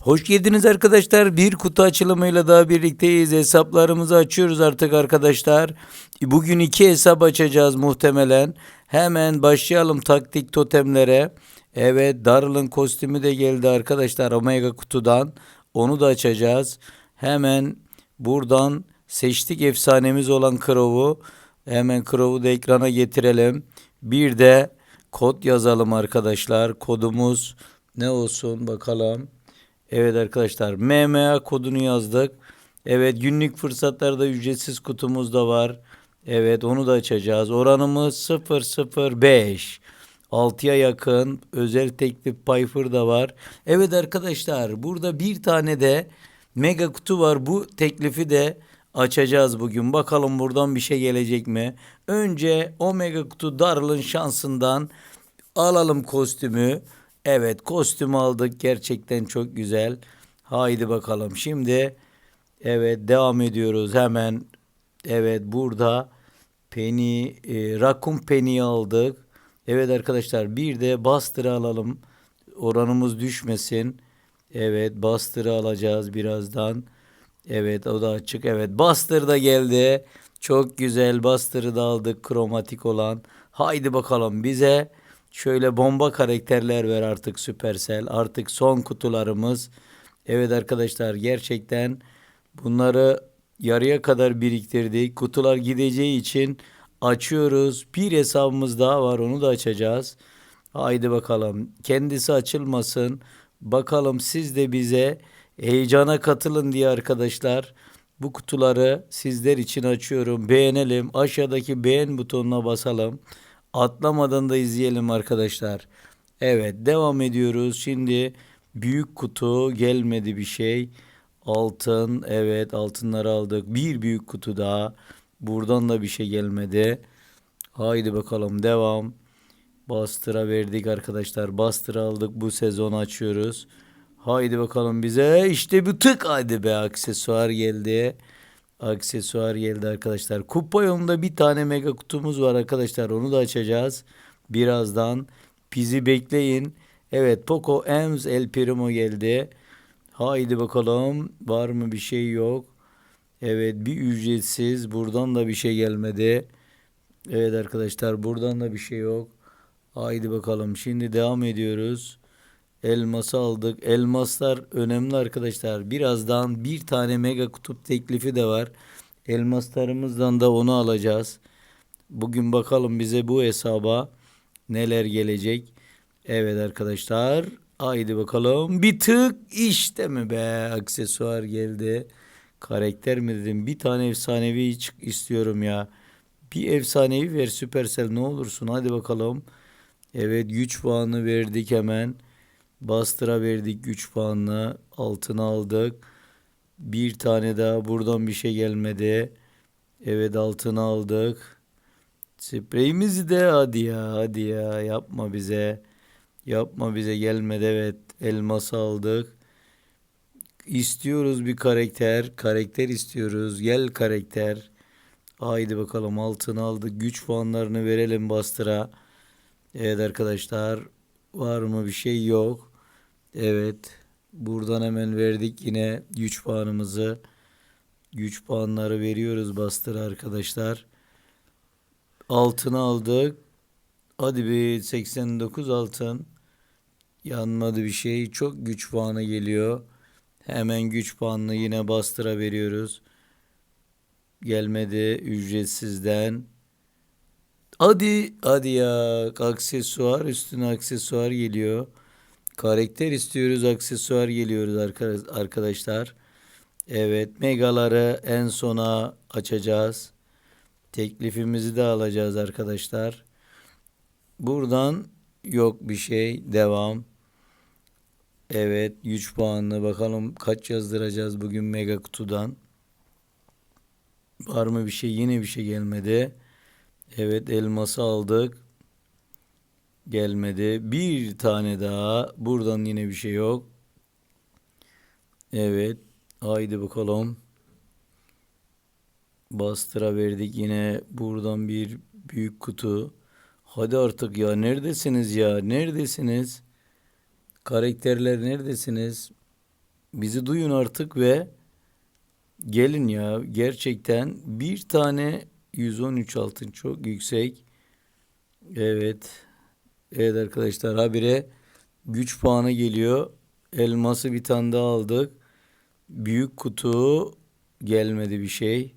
Hoş geldiniz arkadaşlar. Bir kutu açılımıyla daha birlikteyiz. Hesaplarımızı açıyoruz artık arkadaşlar. Bugün iki hesap açacağız muhtemelen. Hemen başlayalım taktik totemlere. Evet Daryl'ın kostümü de geldi arkadaşlar Omega kutudan. Onu da açacağız. Hemen buradan seçtik efsanemiz olan Crow'u. Hemen Crow'u da ekrana getirelim. Bir de kod yazalım arkadaşlar. Kodumuz ne olsun bakalım. Evet arkadaşlar MMA kodunu yazdık. Evet günlük fırsatlarda ücretsiz kutumuz da var. Evet onu da açacağız. Oranımız 005. 6'ya yakın özel teklif Piper da var. Evet arkadaşlar burada bir tane de mega kutu var. Bu teklifi de açacağız bugün. Bakalım buradan bir şey gelecek mi? Önce o mega kutu Daryl'ın şansından alalım kostümü. Evet kostüm aldık. Gerçekten çok güzel. Haydi bakalım. Şimdi evet devam ediyoruz. Hemen evet burada Penny, e, Raccoon Penny'yi aldık. Evet arkadaşlar bir de Buster'ı alalım. Oranımız düşmesin. Evet Buster'ı alacağız birazdan. Evet o da açık. Evet Buster da geldi. Çok güzel Buster'ı da aldık kromatik olan. Haydi bakalım bize şöyle bomba karakterler ver artık Supercell. Artık son kutularımız. Evet arkadaşlar gerçekten bunları yarıya kadar biriktirdik. Kutular gideceği için açıyoruz. Bir hesabımız daha var onu da açacağız. Haydi bakalım. Kendisi açılmasın. Bakalım siz de bize heyecana katılın diye arkadaşlar. Bu kutuları sizler için açıyorum. Beğenelim. Aşağıdaki beğen butonuna basalım. Atlamadan da izleyelim arkadaşlar. Evet devam ediyoruz. Şimdi büyük kutu gelmedi bir şey. Altın evet altınları aldık. Bir büyük kutu daha. Buradan da bir şey gelmedi. Haydi bakalım devam. Bastıra verdik arkadaşlar. Bastıra aldık. Bu sezon açıyoruz. Haydi bakalım bize. işte bu tık hadi be aksesuar geldi. Aksesuar geldi arkadaşlar. Kupa yolunda bir tane mega kutumuz var arkadaşlar. Onu da açacağız. Birazdan. Bizi bekleyin. Evet Poco Ems El Primo geldi. Haydi bakalım. Var mı bir şey yok. Evet bir ücretsiz. Buradan da bir şey gelmedi. Evet arkadaşlar buradan da bir şey yok. Haydi bakalım. Şimdi devam ediyoruz. Elması aldık. Elmaslar önemli arkadaşlar. Birazdan bir tane mega kutup teklifi de var. Elmaslarımızdan da onu alacağız. Bugün bakalım bize bu hesaba neler gelecek. Evet arkadaşlar. Haydi bakalım. Bir tık işte mi be aksesuar geldi. Karakter mi dedim. Bir tane efsanevi çık istiyorum ya. Bir efsanevi ver Supercell ne olursun. Hadi bakalım. Evet güç puanı verdik hemen. Bastıra verdik güç puanını. Altına aldık. Bir tane daha buradan bir şey gelmedi. Evet altına aldık. Spreyimizi de hadi ya hadi ya yapma bize. Yapma bize gelmedi evet elması aldık. İstiyoruz bir karakter. Karakter istiyoruz. Gel karakter. Haydi bakalım altını aldık. Güç puanlarını verelim bastıra. Evet arkadaşlar. Var mı bir şey yok. Evet. Buradan hemen verdik yine güç puanımızı. Güç puanları veriyoruz bastıra arkadaşlar. Altını aldık. Hadi bir 89 altın. Yanmadı bir şey. Çok güç puanı geliyor. Hemen güç puanını yine bastıra veriyoruz. Gelmedi ücretsizden. Hadi hadi ya aksesuar üstüne aksesuar geliyor. Karakter istiyoruz aksesuar geliyoruz arka- arkadaşlar. Evet megaları en sona açacağız. Teklifimizi de alacağız arkadaşlar. Buradan yok bir şey devam. Evet 3 puanlı bakalım kaç yazdıracağız bugün mega kutudan. Var mı bir şey yine bir şey gelmedi. Evet elması aldık. Gelmedi. Bir tane daha. Buradan yine bir şey yok. Evet. Haydi bakalım. Bastıra verdik yine buradan bir büyük kutu. Hadi artık ya neredesiniz ya? Neredesiniz? Karakterler neredesiniz? bizi duyun artık ve gelin ya gerçekten bir tane 113 altın çok yüksek. Evet. Evet arkadaşlar habire güç puanı geliyor. Elması bir tane daha aldık. Büyük kutu gelmedi bir şey.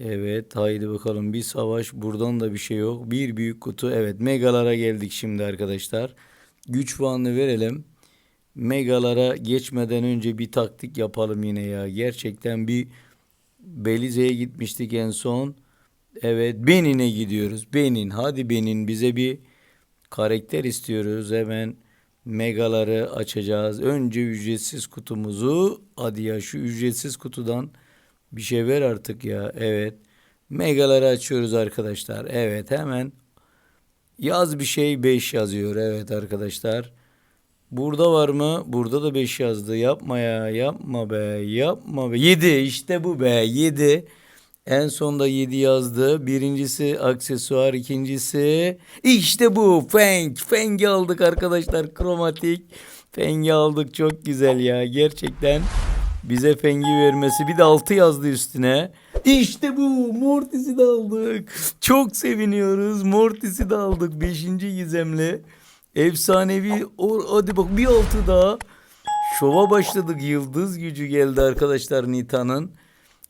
Evet haydi bakalım bir savaş buradan da bir şey yok. Bir büyük kutu evet megalara geldik şimdi arkadaşlar. Güç puanını verelim. Megalara geçmeden önce bir taktik yapalım yine ya. Gerçekten bir Belize'ye gitmiştik en son. Evet Benin'e gidiyoruz. Benin hadi Benin bize bir karakter istiyoruz. Hemen megaları açacağız. Önce ücretsiz kutumuzu hadi ya şu ücretsiz kutudan bir şey ver artık ya. Evet. Megaları açıyoruz arkadaşlar. Evet hemen yaz bir şey 5 yazıyor. Evet arkadaşlar. Burada var mı? Burada da 5 yazdı. Yapma ya. Yapma be. Yapma be. 7 işte bu be. 7. En sonda 7 yazdı. Birincisi aksesuar, ikincisi işte bu Feng. Feng'i aldık arkadaşlar. Kromatik. Feng'i aldık. Çok güzel ya. Gerçekten bize Feng'i vermesi. Bir de 6 yazdı üstüne. İşte bu. Mortis'i de aldık. Çok seviniyoruz. Mortis'i de aldık. 5. gizemli. Efsanevi. Or hadi bak bir altı daha. Şova başladık. Yıldız gücü geldi arkadaşlar Nita'nın.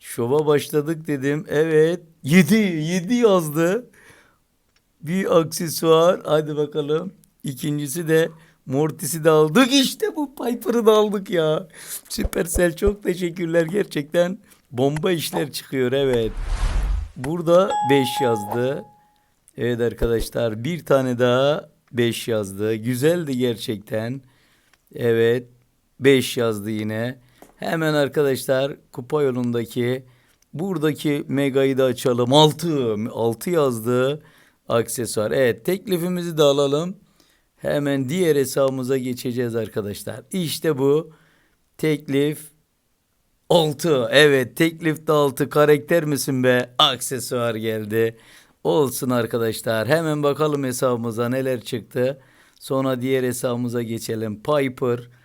Şova başladık dedim. Evet. 7. 7 yazdı. Bir aksesuar. Hadi bakalım. İkincisi de Mortis'i de aldık. İşte bu Piper'ı da aldık ya. Supercell çok teşekkürler. Gerçekten bomba işler çıkıyor. Evet. Burada 5 yazdı. Evet arkadaşlar bir tane daha 5 yazdı. Güzeldi gerçekten. Evet 5 yazdı yine. Hemen arkadaşlar kupa yolundaki buradaki megayı da açalım. 6 6 yazdı aksesuar. Evet teklifimizi de alalım. Hemen diğer hesabımıza geçeceğiz arkadaşlar. İşte bu teklif 6. Evet teklifte 6 karakter misin be? Aksesuar geldi. Olsun arkadaşlar. Hemen bakalım hesabımıza neler çıktı. Sonra diğer hesabımıza geçelim. Piper.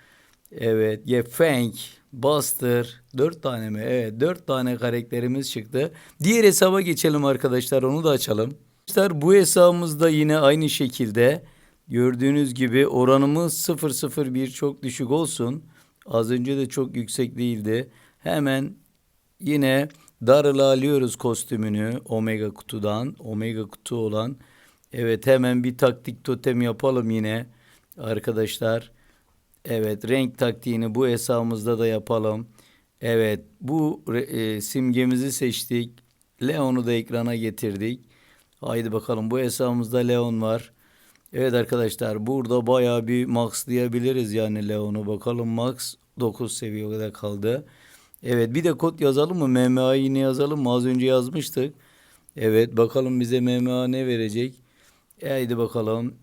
Evet. Ye Fang. Buster. 4 tane mi? Evet. 4 tane karakterimiz çıktı. Diğer hesaba geçelim arkadaşlar. Onu da açalım. Arkadaşlar bu hesabımızda yine aynı şekilde gördüğünüz gibi oranımız 001 çok düşük olsun. Az önce de çok yüksek değildi. Hemen yine Daryl'ı alıyoruz kostümünü Omega kutudan. Omega kutu olan. Evet hemen bir taktik totem yapalım yine arkadaşlar. Evet renk taktiğini bu hesabımızda da yapalım. Evet bu e, simgemizi seçtik. Leon'u da ekrana getirdik. Haydi bakalım bu hesabımızda Leon var. Evet arkadaşlar burada bayağı bir max diyebiliriz yani Leon'u. Bakalım max 9 seviyede kaldı. Evet bir de kod yazalım mı? MMA yine yazalım mı? Az önce yazmıştık. Evet bakalım bize MMA ne verecek? Haydi bakalım.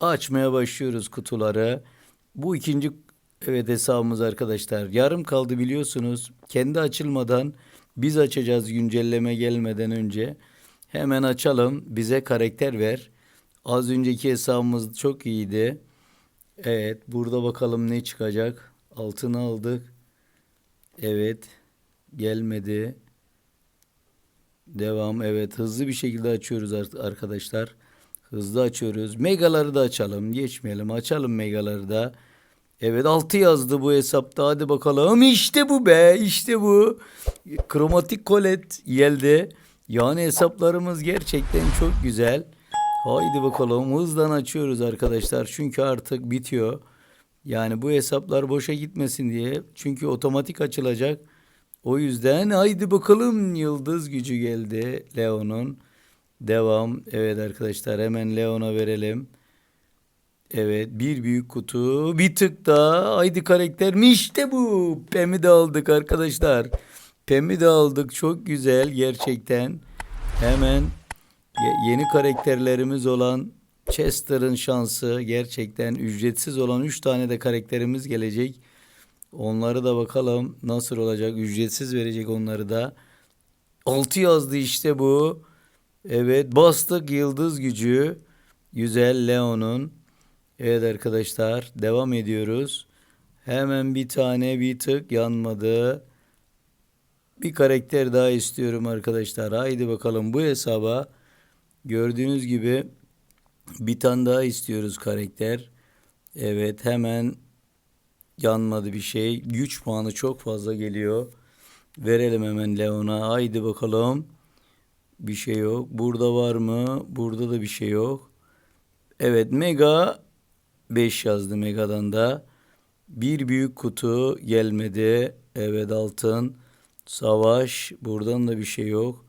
Açmaya başlıyoruz kutuları. Bu ikinci evet hesabımız arkadaşlar. Yarım kaldı biliyorsunuz. Kendi açılmadan biz açacağız güncelleme gelmeden önce. Hemen açalım. Bize karakter ver. Az önceki hesabımız çok iyiydi. Evet burada bakalım ne çıkacak. Altını aldık. Evet. Gelmedi. Devam. Evet. Hızlı bir şekilde açıyoruz arkadaşlar. Hızlı açıyoruz. Megaları da açalım. Geçmeyelim. Açalım megaları da. Evet 6 yazdı bu hesapta. Hadi bakalım. İşte bu be. İşte bu. Kromatik kolet geldi. Yani hesaplarımız gerçekten çok güzel. Haydi bakalım. Hızdan açıyoruz arkadaşlar. Çünkü artık bitiyor. Yani bu hesaplar boşa gitmesin diye. Çünkü otomatik açılacak. O yüzden haydi bakalım yıldız gücü geldi Leon'un. Devam. Evet arkadaşlar hemen Leon'a verelim. Evet bir büyük kutu bir tık daha. Haydi karakter mi işte bu. Pem'i de aldık arkadaşlar. Pem'i de aldık çok güzel gerçekten. Hemen ye- yeni karakterlerimiz olan Chester'ın şansı gerçekten ücretsiz olan 3 tane de karakterimiz gelecek. Onları da bakalım nasıl olacak ücretsiz verecek onları da. 6 yazdı işte bu. Evet bastık yıldız gücü. Güzel Leon'un Evet arkadaşlar devam ediyoruz. Hemen bir tane bir tık yanmadı. Bir karakter daha istiyorum arkadaşlar. Haydi bakalım bu hesaba gördüğünüz gibi bir tane daha istiyoruz karakter. Evet hemen yanmadı bir şey. Güç puanı çok fazla geliyor. Verelim hemen Leon'a. Haydi bakalım. Bir şey yok. Burada var mı? Burada da bir şey yok. Evet Mega 5 yazdı Mega'dan da. Bir büyük kutu gelmedi. Evet altın. Savaş. Buradan da bir şey yok.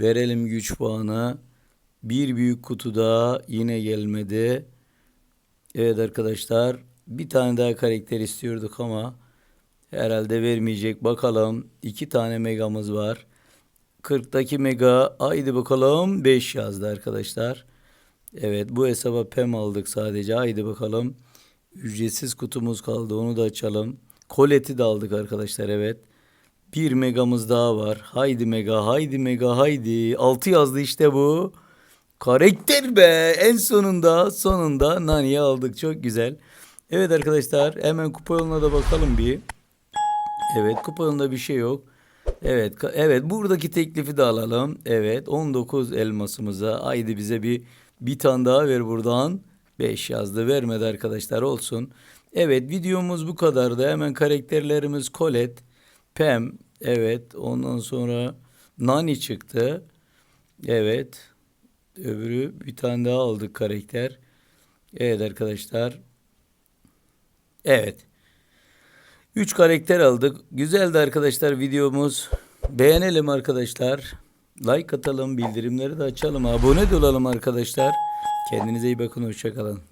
Verelim güç puanı. Bir büyük kutu daha yine gelmedi. Evet arkadaşlar. Bir tane daha karakter istiyorduk ama herhalde vermeyecek. Bakalım. iki tane megamız var. 40'taki mega haydi bakalım 5 yazdı arkadaşlar. Evet bu hesaba PEM aldık sadece. Haydi bakalım. Ücretsiz kutumuz kaldı. Onu da açalım. Koleti de aldık arkadaşlar evet. Bir megamız daha var. Haydi mega, haydi mega, haydi. 6 yazdı işte bu. Karakter be. En sonunda, sonunda Nani'yi aldık. Çok güzel. Evet arkadaşlar hemen kupa yoluna da bakalım bir. Evet kupa yolunda bir şey yok. Evet, evet buradaki teklifi de alalım. Evet 19 elmasımıza. Haydi bize bir bir tane daha ver buradan. 5 yazdı vermedi arkadaşlar olsun. Evet videomuz bu kadardı. Hemen karakterlerimiz Colette, Pam, evet ondan sonra Nani çıktı. Evet öbürü bir tane daha aldık karakter. Evet arkadaşlar. Evet. 3 karakter aldık. Güzeldi arkadaşlar videomuz. Beğenelim arkadaşlar. Like atalım, bildirimleri de açalım. Abone de olalım arkadaşlar. Kendinize iyi bakın. Hoşçakalın.